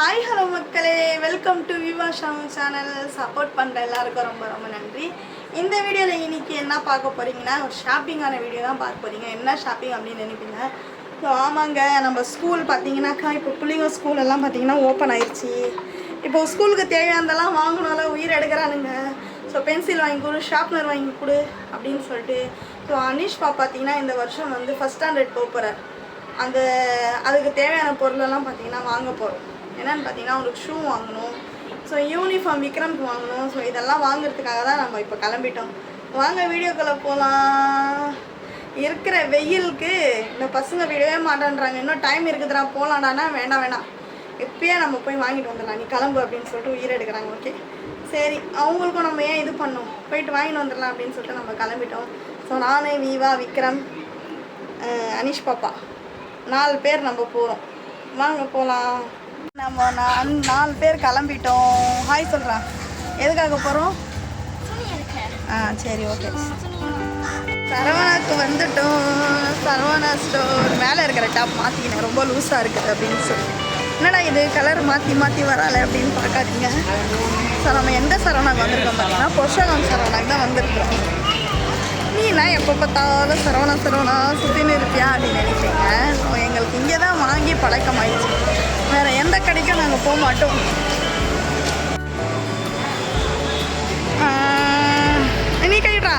Hi hello மக்களே. Welcome to Viva Sham channel support பண்ணுற எல்லாருக்கும் ரொம்ப ரொம்ப நன்றி. இந்த வீடியோவில் இன்றைக்கி என்ன பார்க்க போகிறீங்கன்னா ஒரு ஷாப்பிங்கான வீடியோ தான் பார்க்க போகிறீங்க என்ன ஷாப்பிங் அப்படின்னு நினைப்பீங்க? ஸோ ஆமாங்க. நம்ம ஸ்கூல் பார்த்தீங்கன்னாக்கா இப்போ பிள்ளைங்க ஸ்கூல் எல்லாம் பார்த்தீங்கன்னா ஓப்பன் ஆயிடுச்சு இப்போ ஸ்கூலுக்கு தேவையானதெல்லாம் வாங்கினாலும் உயிர் எடுக்கிறானுங்க. ஸோ பென்சில் வாங்கி கொடு ஷார்ப்னர் வாங்கி கொடு அப்படின்னு சொல்லிட்டு ஸோ அனிஷ்பா பார்த்தீங்கன்னா இந்த வருஷம் வந்து ஃபஸ்ட் ஸ்டாண்டர்ட் போக போகிறார் அந்த அதுக்கு தேவையான பொருளெல்லாம் பார்த்தீங்கன்னா வாங்க போகிறோம் என்னன்னு பார்த்தீங்கன்னா அவனுக்கு ஷூ வாங்கணும். ஸோ யூனிஃபார்ம் விக்ரம்க்கு வாங்கணும். ஸோ இதெல்லாம் வாங்குறதுக்காக தான் நம்ம இப்போ கிளம்பிட்டோம். வாங்க வீடியோக்குள்ளே போகலாம் இருக்கிற வெயிலுக்கு இந்த பசங்க விடவே மாட்டேன்றாங்க. இன்னும் டைம் இருக்குதுடா போகலாடானா வேண்டாம் வேணாம் எப்பயே நம்ம போய் வாங்கிட்டு வந்துடலாம். நீ கிளம்பு அப்படின்னு சொல்லிட்டு உயிர் எடுக்கிறாங்க ஓகே சரி அவங்களுக்கும் நம்ம ஏன் இது பண்ணோம்? போயிட்டு வாங்கிட்டு வந்துடலாம் அப்படின்னு சொல்லிட்டு நம்ம கிளம்பிட்டோம். ஸோ நானே வீவா விக்ரம் அனிஷ் பாப்பா. நாலு பேர் நம்ம போகிறோம் வாங்க போகலாம் நம்ம நான் நாலு பேர் கிளம்பிட்டோம். ஹாய் சொல்கிறான் எதுக்காக போகிறோம் ஆ சரி ஓகே சரவணாக்கு வந்துட்டோம். சரவணா ஸ்டோர் மேலே இருக்கிற டாப் மாற்றிக்கினேன் ரொம்ப லூஸாக இருக்குது அப்படின்னு சொல்லி. என்னடா இது? கலர் மாற்றி மாற்றி வரால அப்படின்னு பார்க்காதீங்க. ஸோ நம்ம எந்த சரவணாக்கு வந்திருக்கோம் பார்த்தீங்கன்னா பொஷகம் சரவணாக்கு தான் வந்திருக்கிறோம். எப்போ பார்த்தாலும் சரவணா சரவணா சுற்றின்னு இருப்பியா அப்படின்னு நினைப்பீங்க. எங்களுக்கு இங்கே தான் வாங்கி பழக்கமாயிடுச்சு வேறு எந்த கடைக்கும் நாங்கள் போக மாட்டோம். நீ கழிடுறா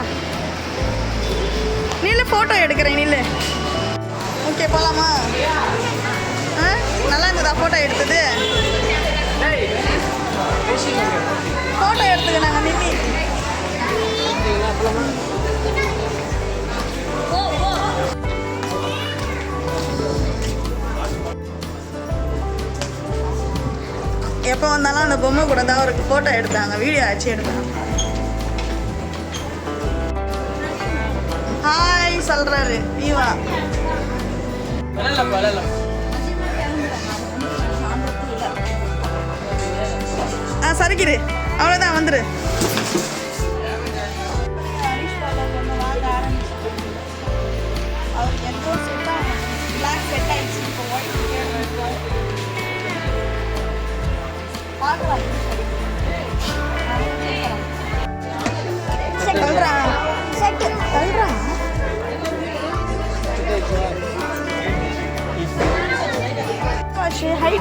நீல ஃபோட்டோ எடுக்கிறேன் நீல ஓகே போகலாமா ஆ நல்லா இருந்ததா ஃபோட்டோ எடுத்தது? ஃபோட்டோ எடுத்துக்க நாங்கள் நின்னி எப்போ வந்தாலும் அந்த பொம்மை கூட தான் அவருக்கு ஃபோட்டோ எடுத்தாங்க வீடியோ ஆச்சு எடுத்தாங்க ஹாய் விளையாடலாம் விளையாடலாம் ஆ சரிக்கிரு அவ்வளோதான் வந்துரு.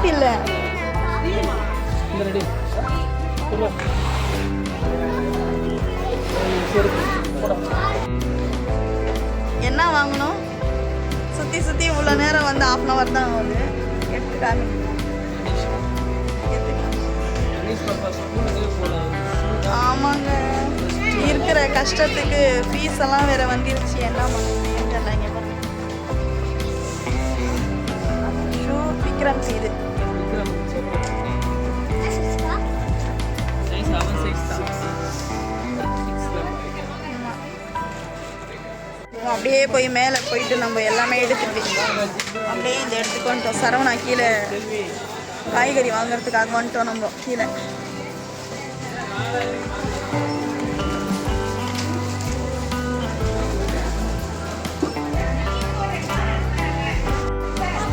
ஹைட் இல்லை என்ன வாங்கணும்? சுற்றி சுற்றி இவ்வளோ நேரம் வந்து ஆஃப் அன் ஹவர் தான் ஆகுது. எடுத்து காமிக்கணும் ஆமாங்க. இருக்கிற கஷ்டத்துக்கு ஃபீஸ் எல்லாம் வேற வந்துருச்சு. என்ன பண்ணுறதுன்னு தெரியல இங்கே பாருங்க ஷூ விக்ரம் இது அப்படியே போய் மேலே போயிட்டு நம்ம எல்லாமே எடுத்துட்டு அப்படியே இந்த இடத்துக்கு வந்துட்டோம். சரவணா கீழே காய்கறி வாங்குறதுக்காக வந்துட்டோம் நம்ம கீழே.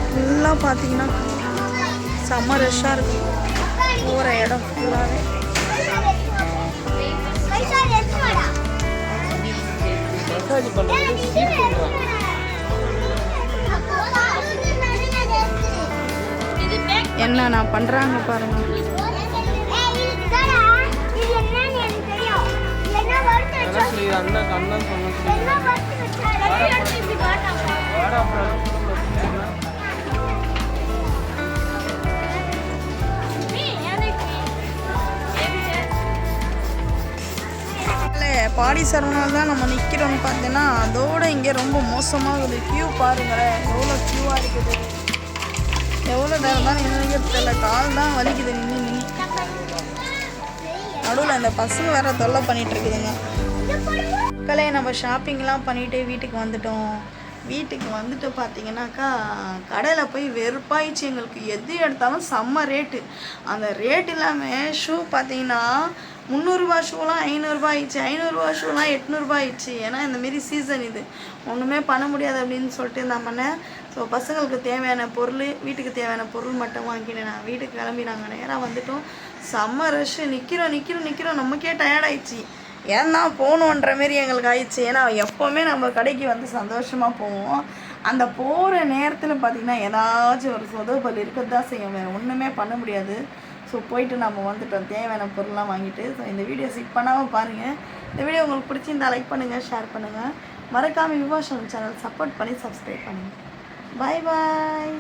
ஃபுல்லாக பார்த்தீங்கன்னா செம்ம ரஷ்ஷாக இருக்கும் போகிற இடம் ஃபுல்லாகவே மசாஜ் பண்ணுறது ஸ்டீப் பண்ணுறான் என்ன நான் பண்ணுறாங்க பாருங்க. அண்ணன் அண்ணன் சொன்ன பாடி சரவணால் தான் நம்ம நிற்கிறோம்னு பார்த்தீங்கன்னா அதோட இங்கே ரொம்ப மோசமாகுது க்யூ பாருங்களேன். எவ்வளோ க்யூவாக இருக்குது. எவ்வளோ நேரம் தான் நின்று தெரியல. கால் தான் வலிக்குது நின்று நின்று நடுவில் இந்த பசங்க வேற தொல்லை பண்ணிட்டு இருக்குதுங்க. மக்களே நம்ம ஷாப்பிங்லாம் பண்ணிட்டு வீட்டுக்கு வந்துட்டோம். வீட்டுக்கு வந்துட்டு பார்த்தீங்கன்னாக்கா கடையில் போய் வெறுப்பாயிடுச்சு எங்களுக்கு. எது எடுத்தாலும் செம்ம ரேட்டு அந்த ரேட் இல்லாமல் ஷூ பார்த்தீங்கன்னா முந்நூறுரூவா ஷூலாம் ஐநூறுரூவா ஆயிடுச்சு. ஐநூறுரூவா ஷூலாம் எட்நூறுபா ஆயிடுச்சு. ஏன்னா இந்தமாரி சீசன் இது. ஒன்றுமே பண்ண முடியாது அப்படின்னு சொல்லிட்டு நான் பண்ணேன் ஸோ பசங்களுக்கு தேவையான பொருள் வீட்டுக்கு தேவையான பொருள் மட்டும் வாங்கினேன் நான் வீட்டுக்கு கிளம்பி நாங்கள் நேராக வந்துட்டோம். செம்ம ரஷ்ஷு நிற்கிறோம் நிற்கிறோம் நிற்கிறோம் நமக்கே டயர்டாயிடுச்சு ஏன்னா போகணுன்ற மாரி எங்களுக்கு ஆயிடுச்சு. ஏன்னா எப்போவுமே நம்ம கடைக்கு வந்து சந்தோஷமாக போவோம். அந்த போகிற நேரத்தில் பார்த்திங்கன்னா ஏதாச்சும் ஒரு சொதப்பல் இருக்கிறது தான் செய்யும். வேறு ஒன்றுமே பண்ண முடியாது. ஸோ போயிட்டு நம்ம வந்துட்டோம். தேவையான பொருள்லாம் வாங்கிட்டு. ஸோ இந்த வீடியோ ஸ்கிப் பண்ணாமல் பாருங்கள் இந்த வீடியோ உங்களுக்கு பிடிச்சிருந்தால் லைக் பண்ணுங்கள் ஷேர் பண்ணுங்கள் மறக்காமல் விவாஷன் சேனல் சப்போர்ட் பண்ணி சப்ஸ்கிரைப் பண்ணுங்கள் பாய் பாய்